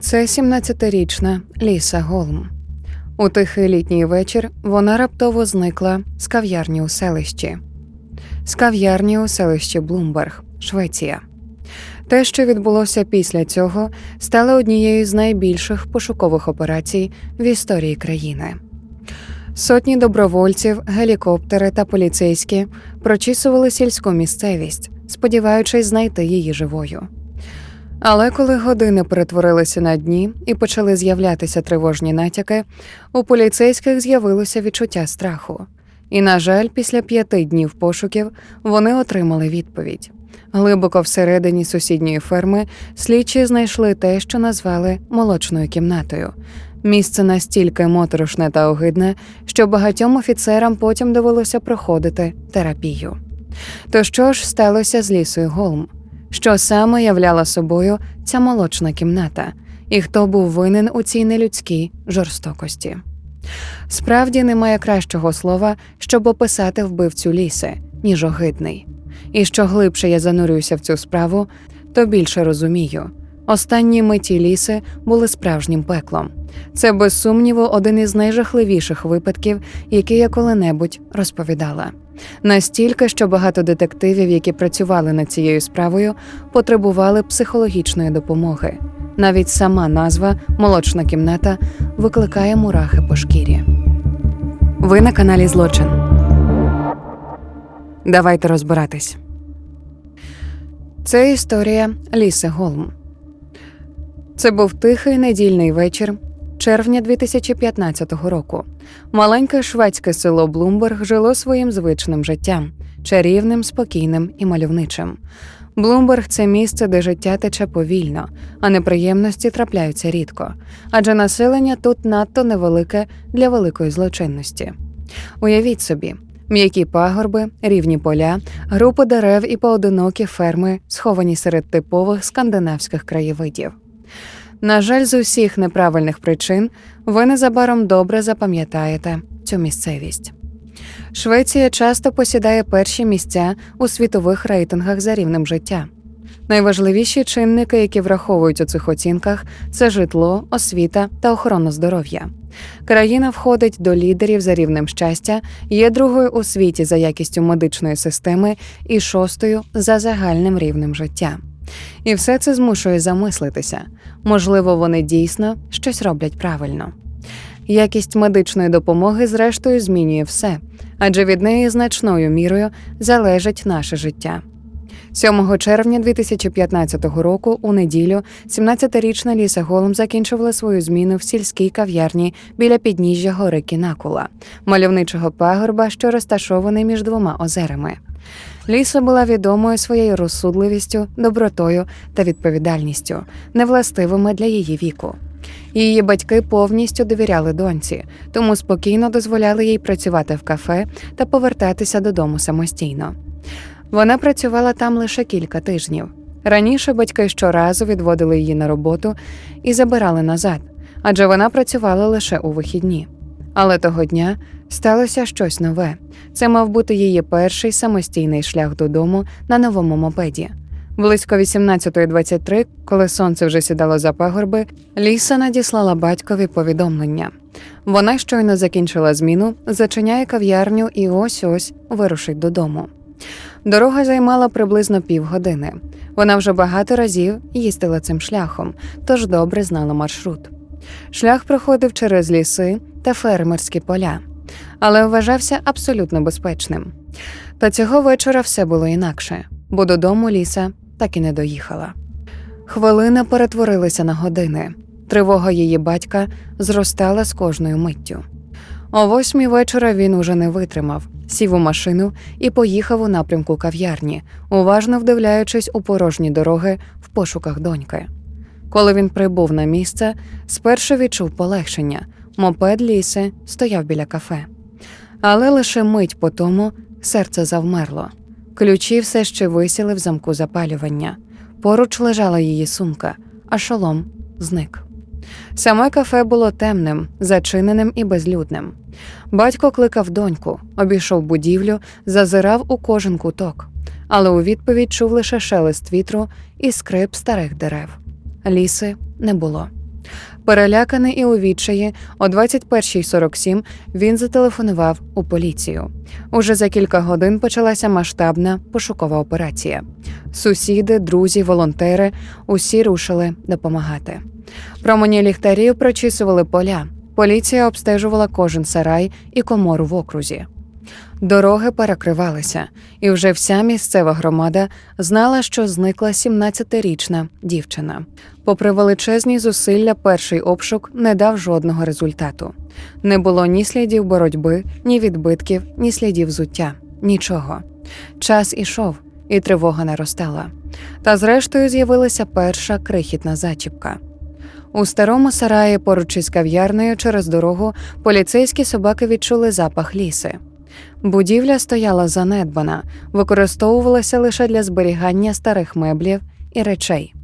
Це 17-річна Ліса Голм. У тихий літній вечір вона раптово зникла з кав'ярні у селищі. З кав'ярні у селищі Блумберг, Швеція. Те, що відбулося після цього, стало однією з найбільших пошукових операцій в історії країни. Сотні добровольців, гелікоптери та поліцейські прочісували сільську місцевість, сподіваючись знайти її живою. Але коли години перетворилися на дні і почали з'являтися тривожні натяки, у поліцейських з'явилося відчуття страху. І, на жаль, після п'яти днів пошуків вони отримали відповідь. Глибоко всередині сусідньої ферми слідчі знайшли те, що назвали молочною кімнатою. Місце настільки моторошне та огидне, що багатьом офіцерам потім довелося проходити терапію. То що ж сталося з лісою Голм? Що саме являла собою ця молочна кімната, і хто був винен у цій нелюдській жорстокості? Справді немає кращого слова, щоб описати вбивцю ліси, ніж огидний. І що глибше я занурююся в цю справу, то більше розумію. Останні миті ліси були справжнім пеклом. Це, без сумніву, один із найжахливіших випадків, які я коли-небудь розповідала. Настільки, що багато детективів, які працювали над цією справою, потребували психологічної допомоги. Навіть сама назва молочна кімната викликає мурахи по шкірі. Ви на каналі Злочин. Давайте розбиратись. Це історія Ліси Голм. Це був тихий недільний вечір червня 2015 року. Маленьке шведське село Блумберг жило своїм звичним життям, чарівним, спокійним і мальовничим. Блумберг це місце, де життя тече повільно, а неприємності трапляються рідко, адже населення тут надто невелике для великої злочинності. Уявіть собі, м'які пагорби, рівні поля, групи дерев і поодинокі ферми, сховані серед типових скандинавських краєвидів. На жаль, з усіх неправильних причин ви незабаром добре запам'ятаєте цю місцевість. Швеція часто посідає перші місця у світових рейтингах за рівнем життя. Найважливіші чинники, які враховують у цих оцінках, це житло, освіта та охорона здоров'я. Країна входить до лідерів за рівнем щастя, є другою у світі за якістю медичної системи і шостою за загальним рівнем життя. І все це змушує замислитися можливо, вони дійсно щось роблять правильно. Якість медичної допомоги, зрештою, змінює все, адже від неї значною мірою залежить наше життя. 7 червня 2015 року, у неділю, 17-річна Ліса Голом закінчувала свою зміну в сільській кав'ярні біля підніжжя гори Кінакула, мальовничого пагорба, що розташований між двома озерами. Ліса була відомою своєю розсудливістю, добротою та відповідальністю, невластивими для її віку. Її батьки повністю довіряли доньці, тому спокійно дозволяли їй працювати в кафе та повертатися додому самостійно. Вона працювала там лише кілька тижнів. Раніше батьки щоразу відводили її на роботу і забирали назад, адже вона працювала лише у вихідні. Але того дня сталося щось нове. Це мав бути її перший самостійний шлях додому на новому мопеді. Близько 18.23, коли сонце вже сідало за пагорби, Ліса надіслала батькові повідомлення. Вона щойно закінчила зміну, зачиняє кав'ярню і ось ось вирушить додому. Дорога займала приблизно півгодини. Вона вже багато разів їздила цим шляхом, тож добре знала маршрут. Шлях проходив через ліси та фермерські поля, але вважався абсолютно безпечним. Та цього вечора все було інакше, бо додому ліса так і не доїхала. Хвилини перетворилися на години. Тривога її батька зростала з кожною миттю. О восьмій вечора він уже не витримав, сів у машину і поїхав у напрямку кав'ярні, уважно вдивляючись у порожні дороги в пошуках доньки. Коли він прибув на місце, спершу відчув полегшення. Мопед ліси стояв біля кафе. Але лише мить по тому серце завмерло. Ключі все ще висіли в замку запалювання. Поруч лежала її сумка, а шолом зник. Саме кафе було темним, зачиненим і безлюдним. Батько кликав доньку, обійшов будівлю, зазирав у кожен куток, але у відповідь чув лише шелест вітру і скрип старих дерев. Ліси не було. Переляканий і у відчаї, о 21.47 він зателефонував у поліцію. Уже за кілька годин почалася масштабна пошукова операція. Сусіди, друзі, волонтери усі рушили допомагати. Промені ліхтарів прочісували поля. Поліція обстежувала кожен сарай і комору в окрузі. Дороги перекривалися, і вже вся місцева громада знала, що зникла 17-річна дівчина. Попри величезні зусилля, перший обшук не дав жодного результату. Не було ні слідів боротьби, ні відбитків, ні слідів взуття. Нічого. Час ішов, і тривога наростала. Та зрештою з'явилася перша крихітна зачіпка. У старому сараї поруч із кав'ярнею через дорогу поліцейські собаки відчули запах ліси. Будівля стояла занедбана, використовувалася лише для зберігання старих меблів і речей.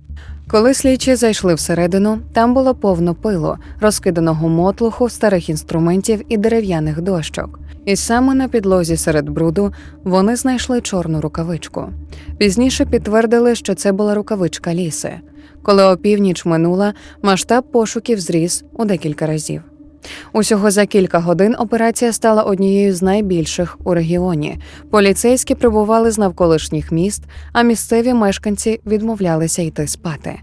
Коли слідчі зайшли всередину, там було повно пилу, розкиданого мотлуху, старих інструментів і дерев'яних дощок. І саме на підлозі серед бруду вони знайшли чорну рукавичку. Пізніше підтвердили, що це була рукавичка ліси. Коли опівніч минула, масштаб пошуків зріс у декілька разів. Усього за кілька годин операція стала однією з найбільших у регіоні. Поліцейські прибували з навколишніх міст, а місцеві мешканці відмовлялися йти спати.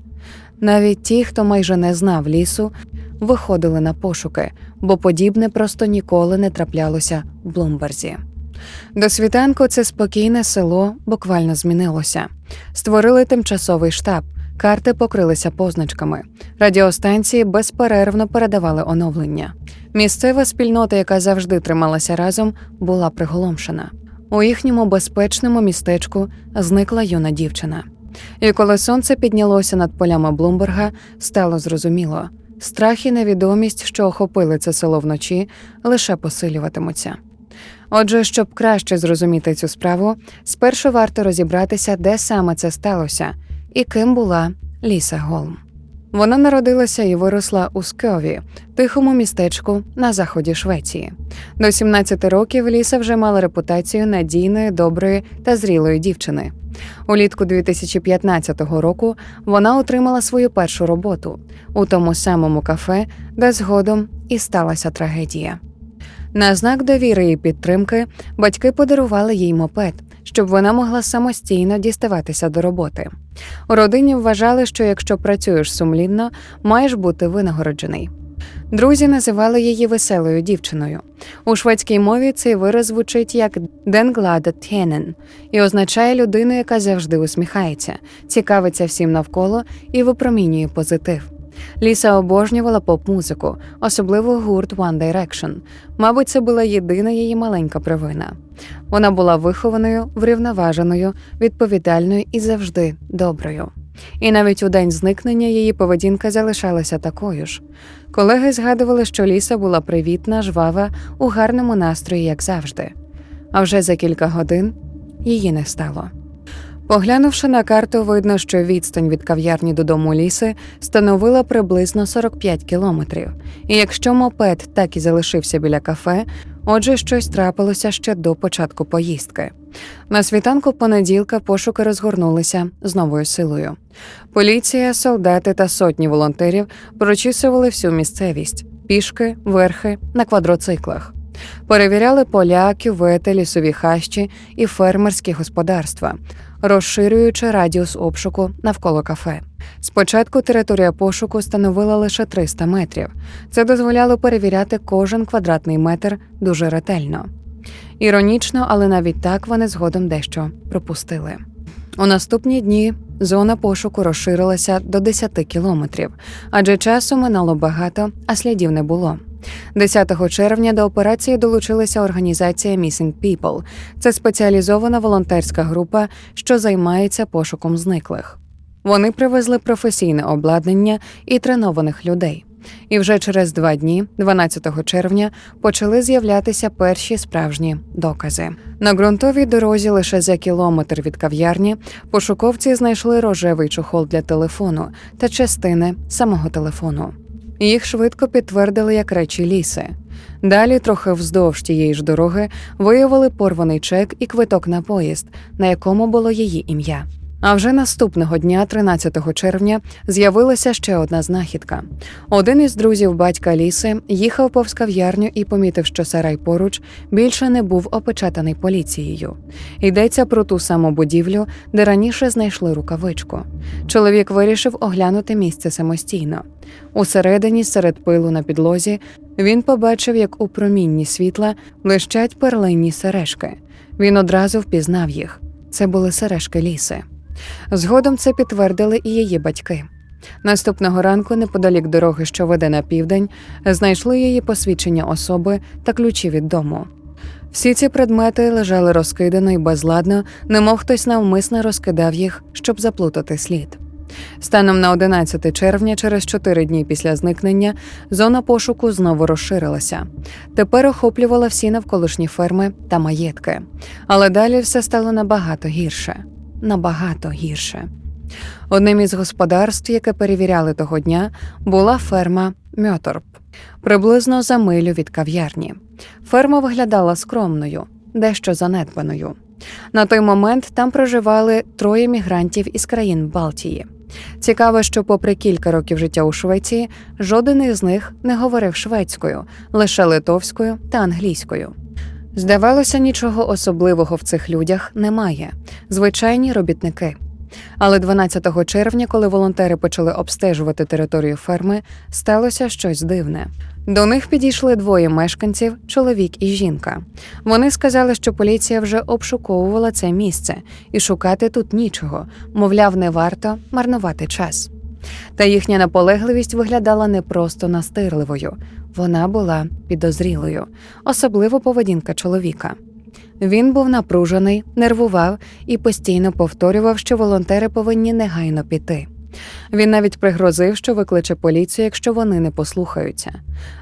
Навіть ті, хто майже не знав лісу, виходили на пошуки, бо подібне просто ніколи не траплялося в Блумберзі. До світанку це спокійне село буквально змінилося. Створили тимчасовий штаб, карти покрилися позначками. Радіостанції безперервно передавали оновлення. Місцева спільнота, яка завжди трималася разом, була приголомшена. У їхньому безпечному містечку зникла юна дівчина. І коли сонце піднялося над полями Блумберга, стало зрозуміло страх і невідомість, що охопили це село вночі, лише посилюватимуться. Отже, щоб краще зрозуміти цю справу, спершу варто розібратися, де саме це сталося і ким була Ліса Голм. Вона народилася і виросла у Скьові, тихому містечку на заході Швеції. До 17 років Ліса вже мала репутацію надійної, доброї та зрілої дівчини. Улітку 2015 року вона отримала свою першу роботу у тому самому кафе, де згодом і сталася трагедія. На знак довіри і підтримки батьки подарували їй мопед, щоб вона могла самостійно діставатися до роботи. У родині вважали, що якщо працюєш сумлінно, маєш бути винагороджений. Друзі називали її веселою дівчиною. У шведській мові цей вираз звучить як «денглада тєнен» і означає людину, яка завжди усміхається, цікавиться всім навколо і випромінює позитив. Ліса обожнювала поп-музику, особливо гурт One Direction. Мабуть, це була єдина її маленька провина. Вона була вихованою, врівноваженою, відповідальною і завжди доброю. І навіть у день зникнення її поведінка залишалася такою ж. Колеги згадували, що Ліса була привітна, жвава, у гарному настрої, як завжди. А вже за кілька годин її не стало. Поглянувши на карту, видно, що відстань від кав'ярні додому ліси становила приблизно 45 кілометрів. І якщо мопед так і залишився біля кафе, отже, щось трапилося ще до початку поїздки. На світанку понеділка пошуки розгорнулися з новою силою. Поліція, солдати та сотні волонтерів прочісували всю місцевість пішки, верхи на квадроциклах. Перевіряли поля, кювети, лісові хащі і фермерські господарства, розширюючи радіус обшуку навколо кафе. Спочатку територія пошуку становила лише 300 метрів. Це дозволяло перевіряти кожен квадратний метр дуже ретельно. Іронічно, але навіть так вони згодом дещо пропустили. У наступні дні зона пошуку розширилася до 10 кілометрів, адже часу минало багато, а слідів не було. 10 червня до операції долучилася організація Missing People. Це спеціалізована волонтерська група, що займається пошуком зниклих. Вони привезли професійне обладнання і тренованих людей. І вже через два дні, 12 червня, почали з'являтися перші справжні докази. На ґрунтовій дорозі лише за кілометр від кав'ярні пошуковці знайшли рожевий чохол для телефону та частини самого телефону. Їх швидко підтвердили як речі ліси. Далі, трохи вздовж тієї ж дороги, виявили порваний чек і квиток на поїзд, на якому було її ім'я. А вже наступного дня, 13 червня, з'явилася ще одна знахідка. Один із друзів батька Ліси їхав повз кав'ярню і помітив, що сарай поруч більше не був опечатаний поліцією. Йдеться про ту саму будівлю, де раніше знайшли рукавичку. Чоловік вирішив оглянути місце самостійно. Усередині, серед пилу на підлозі, він побачив, як у промінні світла блищать перлинні сережки. Він одразу впізнав їх. Це були сережки ліси. Згодом це підтвердили і її батьки. Наступного ранку, неподалік дороги, що веде на південь, знайшли її посвідчення особи та ключі від дому. Всі ці предмети лежали розкидано і безладно, немов хтось навмисно розкидав їх, щоб заплутати слід. Станом на 11 червня, через 4 дні після зникнення, зона пошуку знову розширилася. Тепер охоплювала всі навколишні ферми та маєтки. Але далі все стало набагато гірше. Набагато гірше. Одним із господарств, яке перевіряли того дня, була ферма Мьоторп, приблизно за милю від кав'ярні. Ферма виглядала скромною, дещо занедбаною. На той момент там проживали троє мігрантів із країн Балтії. Цікаво, що, попри кілька років життя у Швеції, жоден із них не говорив шведською, лише литовською та англійською. Здавалося, нічого особливого в цих людях немає звичайні робітники. Але 12 червня, коли волонтери почали обстежувати територію ферми, сталося щось дивне. До них підійшли двоє мешканців, чоловік і жінка. Вони сказали, що поліція вже обшуковувала це місце і шукати тут нічого, мовляв, не варто марнувати час. Та їхня наполегливість виглядала не просто настирливою, вона була підозрілою, особливо поведінка чоловіка. Він був напружений, нервував і постійно повторював, що волонтери повинні негайно піти. Він навіть пригрозив, що викличе поліцію, якщо вони не послухаються.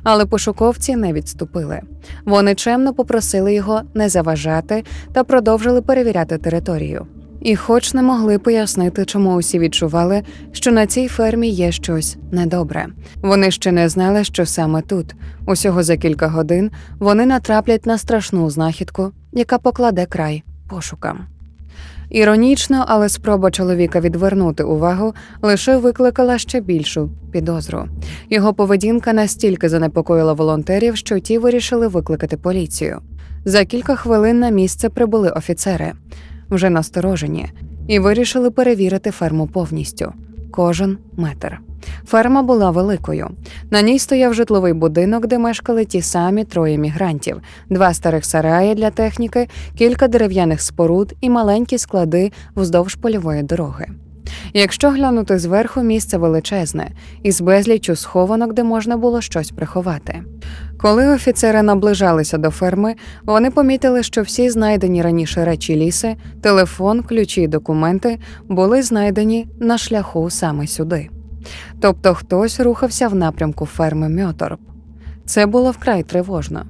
Але пошуковці не відступили. Вони чемно попросили його не заважати та продовжили перевіряти територію. І, хоч не могли пояснити, чому усі відчували, що на цій фермі є щось недобре. Вони ще не знали, що саме тут, усього за кілька годин, вони натраплять на страшну знахідку, яка покладе край пошукам. Іронічно, але спроба чоловіка відвернути увагу лише викликала ще більшу підозру. Його поведінка настільки занепокоїла волонтерів, що ті вирішили викликати поліцію. За кілька хвилин на місце прибули офіцери, вже насторожені, і вирішили перевірити ферму повністю кожен метр. Ферма була великою. На ній стояв житловий будинок, де мешкали ті самі троє мігрантів, два старих сараї для техніки, кілька дерев'яних споруд і маленькі склади вздовж польової дороги. Якщо глянути зверху, місце величезне, із безліччю схованок, де можна було щось приховати. Коли офіцери наближалися до ферми, вони помітили, що всі знайдені раніше речі ліси, телефон, ключі й документи були знайдені на шляху саме сюди. Тобто хтось рухався в напрямку ферми Мьоторп. Це було вкрай тривожно.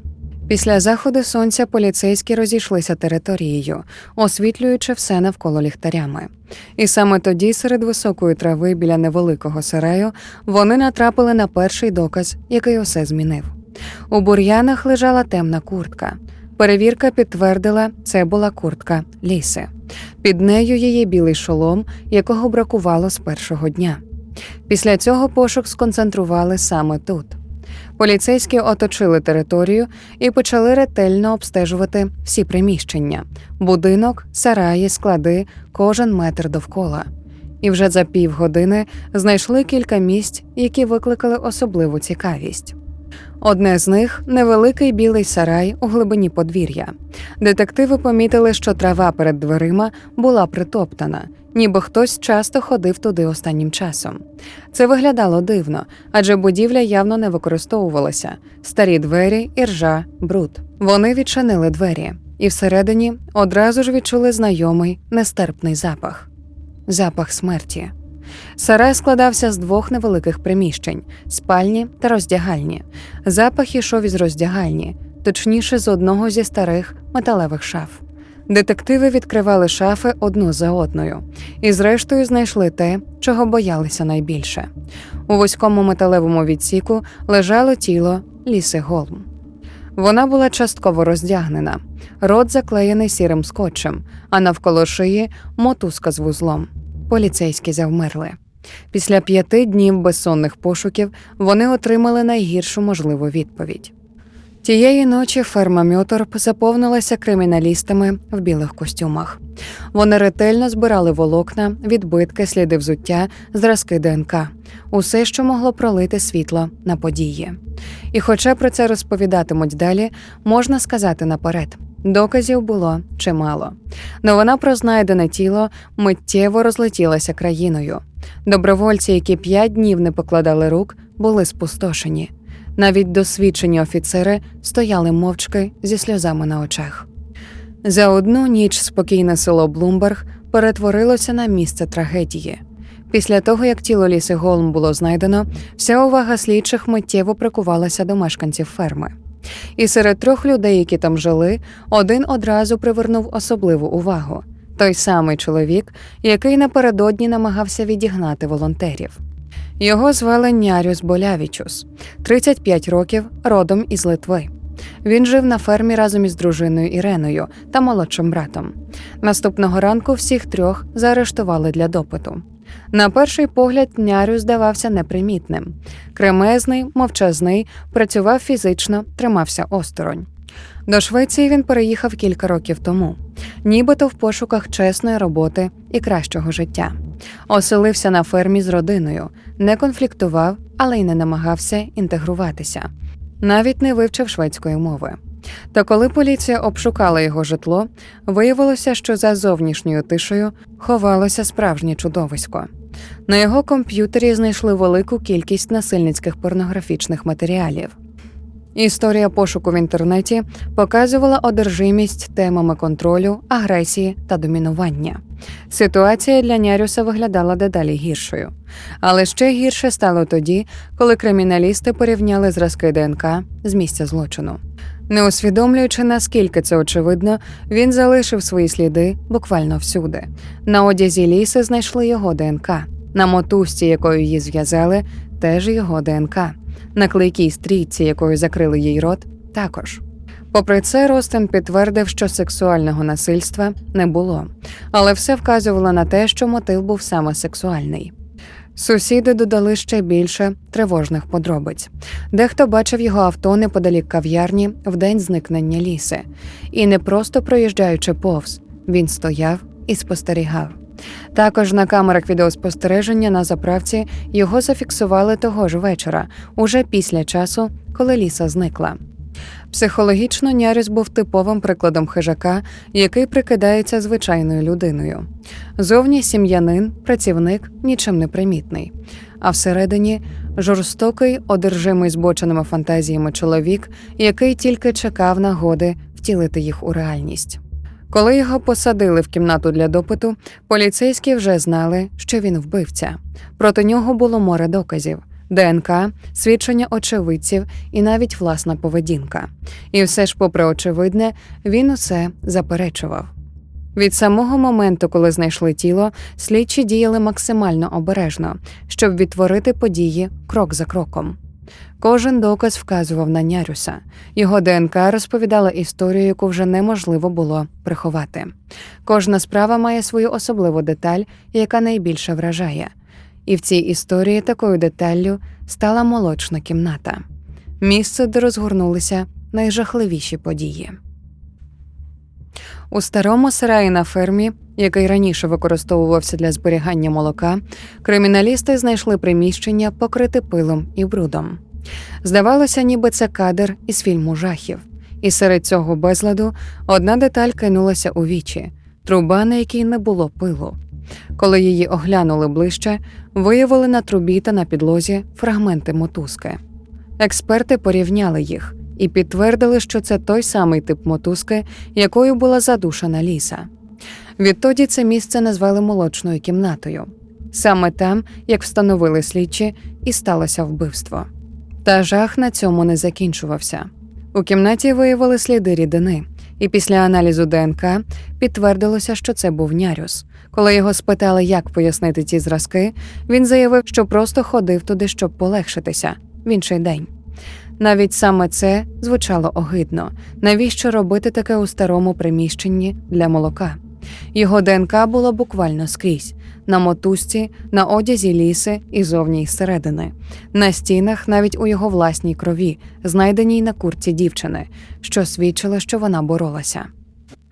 Після заходу сонця поліцейські розійшлися територією, освітлюючи все навколо ліхтарями. І саме тоді, серед високої трави біля невеликого сараю, вони натрапили на перший доказ, який усе змінив. У бур'янах лежала темна куртка. Перевірка підтвердила, це була куртка ліси. Під нею її білий шолом, якого бракувало з першого дня. Після цього пошук сконцентрували саме тут. Поліцейські оточили територію і почали ретельно обстежувати всі приміщення: будинок, сараї, склади, кожен метр довкола. І вже за півгодини знайшли кілька місць, які викликали особливу цікавість. Одне з них невеликий білий сарай у глибині подвір'я. Детективи помітили, що трава перед дверима була притоптана, ніби хтось часто ходив туди останнім часом. Це виглядало дивно, адже будівля явно не використовувалася старі двері, іржа, бруд. Вони відчинили двері, і всередині одразу ж відчули знайомий нестерпний запах запах смерті. Сарай складався з двох невеликих приміщень спальні та роздягальні. Запах ішов із роздягальні, точніше, з одного зі старих металевих шаф. Детективи відкривали шафи одну за одною і, зрештою, знайшли те, чого боялися найбільше. У вузькому металевому відсіку лежало тіло Ліси Голм. Вона була частково роздягнена, рот заклеєний сірим скотчем, а навколо шиї мотузка з вузлом. поліцейські завмерли. Після п'яти днів безсонних пошуків вони отримали найгіршу можливу відповідь. Тієї ночі ферма Мьоторп заповнилася криміналістами в білих костюмах. Вони ретельно збирали волокна, відбитки, сліди взуття, зразки ДНК, усе, що могло пролити світло на події. І хоча про це розповідатимуть далі, можна сказати наперед. Доказів було чимало. Новина про знайдене тіло миттєво розлетілася країною. Добровольці, які п'ять днів не покладали рук, були спустошені. Навіть досвідчені офіцери стояли мовчки зі сльозами на очах. За одну ніч спокійне село Блумберг перетворилося на місце трагедії. Після того, як тіло Ліси Голм було знайдено, вся увага слідчих миттєво прикувалася до мешканців ферми. І серед трьох людей, які там жили, один одразу привернув особливу увагу той самий чоловік, який напередодні намагався відігнати волонтерів. Його звали Нярюс Болявічус, 35 років, родом із Литви. Він жив на фермі разом із дружиною Іреною та молодшим братом. Наступного ранку всіх трьох заарештували для допиту. На перший погляд, Нярю здавався непримітним. Кремезний, мовчазний, працював фізично, тримався осторонь. До Швеції він переїхав кілька років тому, нібито в пошуках чесної роботи і кращого життя. Оселився на фермі з родиною, не конфліктував, але й не намагався інтегруватися, навіть не вивчив шведської мови. Та коли поліція обшукала його житло, виявилося, що за зовнішньою тишею ховалося справжнє чудовисько. На його комп'ютері знайшли велику кількість насильницьких порнографічних матеріалів. Історія пошуку в інтернеті показувала одержимість темами контролю, агресії та домінування. Ситуація для Нярюса виглядала дедалі гіршою. Але ще гірше стало тоді, коли криміналісти порівняли зразки ДНК з місця злочину. Не усвідомлюючи, наскільки це очевидно, він залишив свої сліди буквально всюди. На одязі ліси знайшли його ДНК, на мотузці, якою її зв'язали, теж його ДНК, на клейкій стрічці, якою закрили їй рот, також. Попри це, Ростен підтвердив, що сексуального насильства не було, але все вказувало на те, що мотив був саме сексуальний. Сусіди додали ще більше тривожних подробиць. Дехто бачив його авто неподалік кав'ярні в день зникнення ліси, і не просто проїжджаючи повз, він стояв і спостерігав. Також на камерах відеоспостереження на заправці його зафіксували того ж вечора, уже після часу, коли ліса зникла. Психологічно Няріс був типовим прикладом хижака, який прикидається звичайною людиною. Зовні сім'янин, працівник нічим не примітний, а всередині жорстокий, одержимий збоченими фантазіями чоловік, який тільки чекав нагоди втілити їх у реальність. Коли його посадили в кімнату для допиту, поліцейські вже знали, що він вбивця. Проти нього було море доказів. ДНК, свідчення очевидців і навіть власна поведінка. І все ж, попри очевидне, він усе заперечував. Від самого моменту, коли знайшли тіло, слідчі діяли максимально обережно, щоб відтворити події крок за кроком. Кожен доказ вказував на Нярюса. Його ДНК розповідала історію, яку вже неможливо було приховати. Кожна справа має свою особливу деталь, яка найбільше вражає. І в цій історії такою деталлю стала молочна кімната місце, де розгорнулися найжахливіші події. У старому сараї на фермі, який раніше використовувався для зберігання молока, криміналісти знайшли приміщення, покрите пилом і брудом. Здавалося, ніби це кадр із фільму жахів, і серед цього безладу одна деталь кинулася у вічі труба, на якій не було пилу. Коли її оглянули ближче, виявили на трубі та на підлозі фрагменти мотузки. Експерти порівняли їх і підтвердили, що це той самий тип мотузки, якою була задушена ліса. Відтоді це місце назвали молочною кімнатою. Саме там, як встановили слідчі, і сталося вбивство. Та жах на цьому не закінчувався. У кімнаті виявили сліди рідини, і після аналізу ДНК підтвердилося, що це був нярюс. Коли його спитали, як пояснити ці зразки, він заявив, що просто ходив туди, щоб полегшитися в інший день. Навіть саме це звучало огидно. Навіщо робити таке у старому приміщенні для молока? Його ДНК було буквально скрізь на мотузці, на одязі ліси і зовні й зсередини, на стінах, навіть у його власній крові, знайденій на курці дівчини, що свідчило, що вона боролася.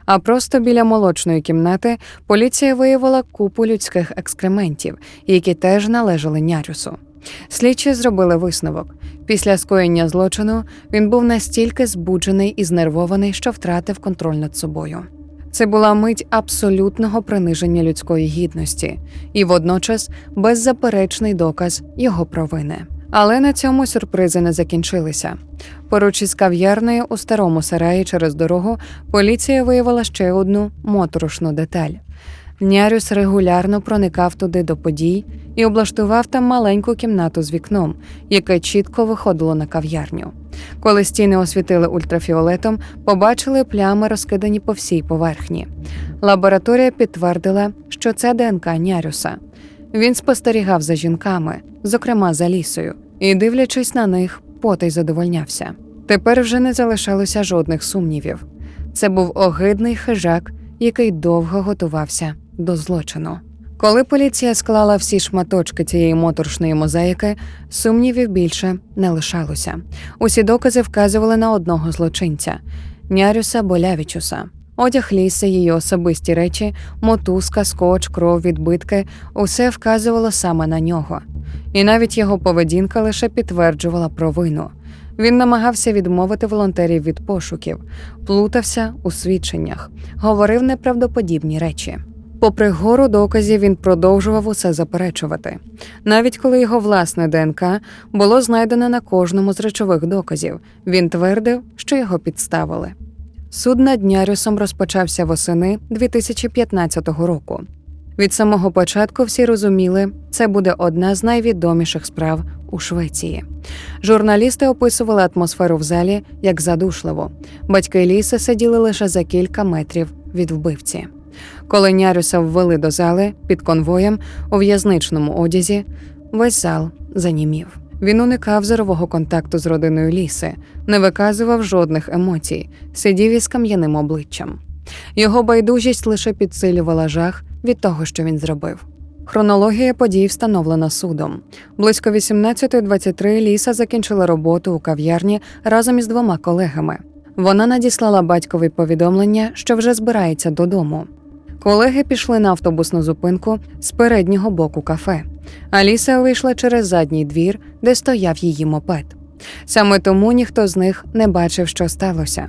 А просто біля молочної кімнати поліція виявила купу людських екскрементів, які теж належали Нярюсу. Слідчі зробили висновок. Після скоєння злочину він був настільки збуджений і знервований, що втратив контроль над собою. Це була мить абсолютного приниження людської гідності і водночас беззаперечний доказ його провини. Але на цьому сюрпризи не закінчилися. Поруч із кав'ярнею у старому сараї через дорогу поліція виявила ще одну моторошну деталь. Нярюс регулярно проникав туди до подій і облаштував там маленьку кімнату з вікном, яке чітко виходило на кав'ярню. Коли стіни освітили ультрафіолетом, побачили плями, розкидані по всій поверхні. Лабораторія підтвердила, що це ДНК Нярюса. Він спостерігав за жінками, зокрема за лісою, і, дивлячись на них, потай задовольнявся. Тепер вже не залишалося жодних сумнівів. Це був огидний хижак, який довго готувався до злочину. Коли поліція склала всі шматочки цієї моторшної мозаїки, сумнівів більше не лишалося. Усі докази вказували на одного злочинця Нярюса Болявічуса. Одяг ліси, її особисті речі, мотузка, скотч, кров, відбитки усе вказувало саме на нього. І навіть його поведінка лише підтверджувала провину. Він намагався відмовити волонтерів від пошуків, плутався у свідченнях, говорив неправдоподібні речі. Попри гору доказів, він продовжував усе заперечувати, навіть коли його власне ДНК було знайдено на кожному з речових доказів. Він твердив, що його підставили. Суд над Днярюсом розпочався восени 2015 року. Від самого початку всі розуміли, це буде одна з найвідоміших справ у Швеції. Журналісти описували атмосферу в залі як задушливу. Батьки ліси сиділи лише за кілька метрів від вбивці. Коли Нярюса ввели до зали під конвоєм у в'язничному одязі, весь зал занімів. Він уникав зорового контакту з родиною ліси, не виказував жодних емоцій, сидів із кам'яним обличчям. Його байдужість лише підсилювала жах від того, що він зробив. Хронологія подій встановлена судом. Близько 18.23 Ліса закінчила роботу у кав'ярні разом із двома колегами. Вона надіслала батькові повідомлення, що вже збирається додому. Колеги пішли на автобусну зупинку з переднього боку кафе. Аліса вийшла через задній двір, де стояв її мопед. Саме тому ніхто з них не бачив, що сталося.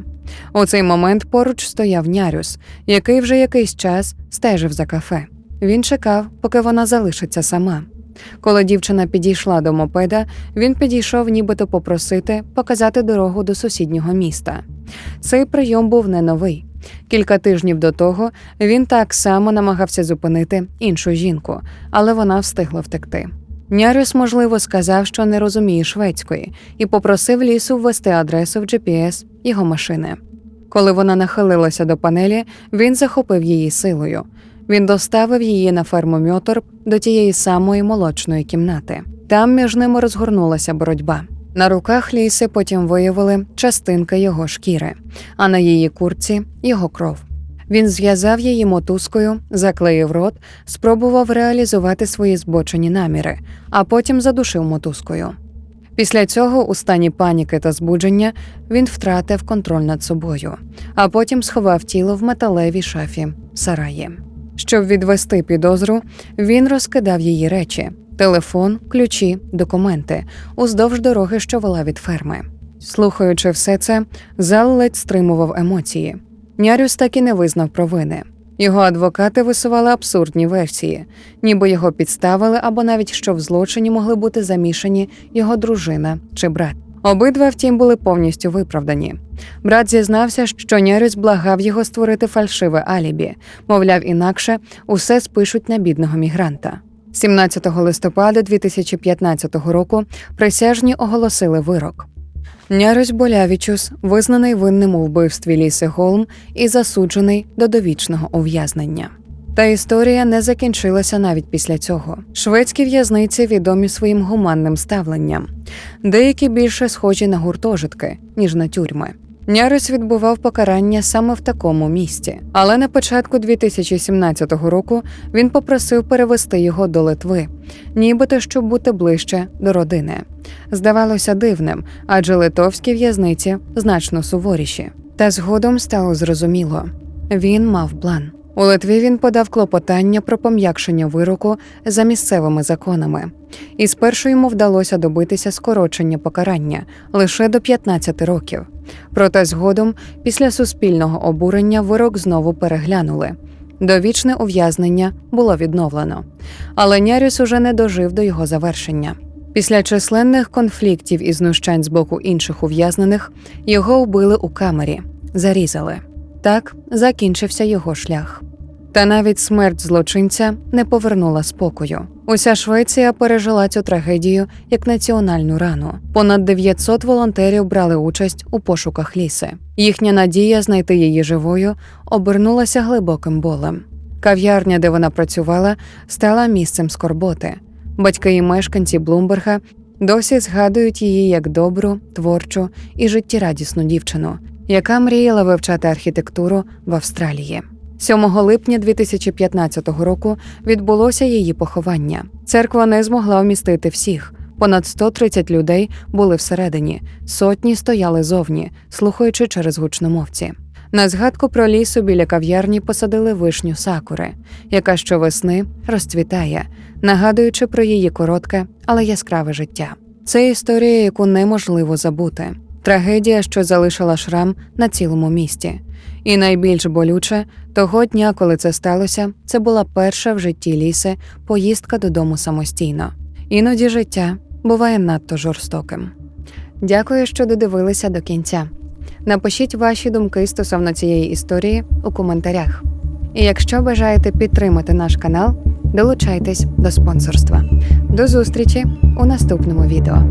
У цей момент поруч стояв нярюс, який вже якийсь час стежив за кафе. Він чекав, поки вона залишиться сама. Коли дівчина підійшла до мопеда, він підійшов, нібито попросити показати дорогу до сусіднього міста. Цей прийом був не новий. Кілька тижнів до того він так само намагався зупинити іншу жінку, але вона встигла втекти. Нярюс, можливо, сказав, що не розуміє шведської, і попросив лісу ввести адресу в GPS його машини. Коли вона нахилилася до панелі, він захопив її силою. Він доставив її на ферму Мьоторп до тієї самої молочної кімнати. Там між ними розгорнулася боротьба. На руках ліси потім виявили частинки його шкіри, а на її курці його кров. Він зв'язав її мотузкою, заклеїв рот, спробував реалізувати свої збочені наміри, а потім задушив мотузкою. Після цього, у стані паніки та збудження, він втратив контроль над собою, а потім сховав тіло в металевій шафі сараї. Щоб відвести підозру, він розкидав її речі: телефон, ключі, документи уздовж дороги, що вела від ферми. Слухаючи все це, зал ледь стримував емоції. Нярюс так і не визнав провини. Його адвокати висували абсурдні версії, ніби його підставили або навіть що в злочині могли бути замішані його дружина чи брат. Обидва, втім, були повністю виправдані. Брат зізнався, що Нярюс благав його створити фальшиве алібі, мовляв, інакше усе спишуть на бідного мігранта. 17 листопада 2015 року присяжні оголосили вирок. Нярось Болявічус визнаний винним у вбивстві Ліси Голм і засуджений до довічного ув'язнення. Та історія не закінчилася навіть після цього. Шведські в'язниці відомі своїм гуманним ставленням, деякі більше схожі на гуртожитки, ніж на тюрми. Нярис відбував покарання саме в такому місті, але на початку 2017 року він попросив перевести його до Литви, нібито щоб бути ближче до родини. Здавалося дивним, адже литовські в'язниці значно суворіші. Та згодом стало зрозуміло він мав план. У Литві він подав клопотання про пом'якшення вироку за місцевими законами, і спершу йому вдалося добитися скорочення покарання лише до 15 років. Проте згодом, після суспільного обурення, вирок знову переглянули. Довічне ув'язнення було відновлено, але Няріс уже не дожив до його завершення. Після численних конфліктів і знущань з боку інших ув'язнених його вбили у камері, зарізали. Так закінчився його шлях. Та навіть смерть злочинця не повернула спокою. Уся Швеція пережила цю трагедію як національну рану. Понад 900 волонтерів брали участь у пошуках ліси. Їхня надія знайти її живою обернулася глибоким болем. Кав'ярня, де вона працювала, стала місцем скорботи. Батьки і мешканці Блумберга досі згадують її як добру, творчу і життєрадісну дівчину, яка мріяла вивчати архітектуру в Австралії. 7 липня 2015 року відбулося її поховання. Церква не змогла вмістити всіх. Понад 130 людей були всередині, сотні стояли зовні, слухаючи через гучномовці. На згадку про лісу біля кав'ярні посадили вишню сакури, яка щовесни розцвітає, нагадуючи про її коротке, але яскраве життя. Це історія, яку неможливо забути. Трагедія, що залишила шрам на цілому місті. І найбільш болюче того дня, коли це сталося, це була перша в житті ліси поїздка додому самостійно. Іноді життя буває надто жорстоким. Дякую, що додивилися до кінця. Напишіть ваші думки стосовно цієї історії у коментарях. І якщо бажаєте підтримати наш канал, долучайтесь до спонсорства. До зустрічі у наступному відео.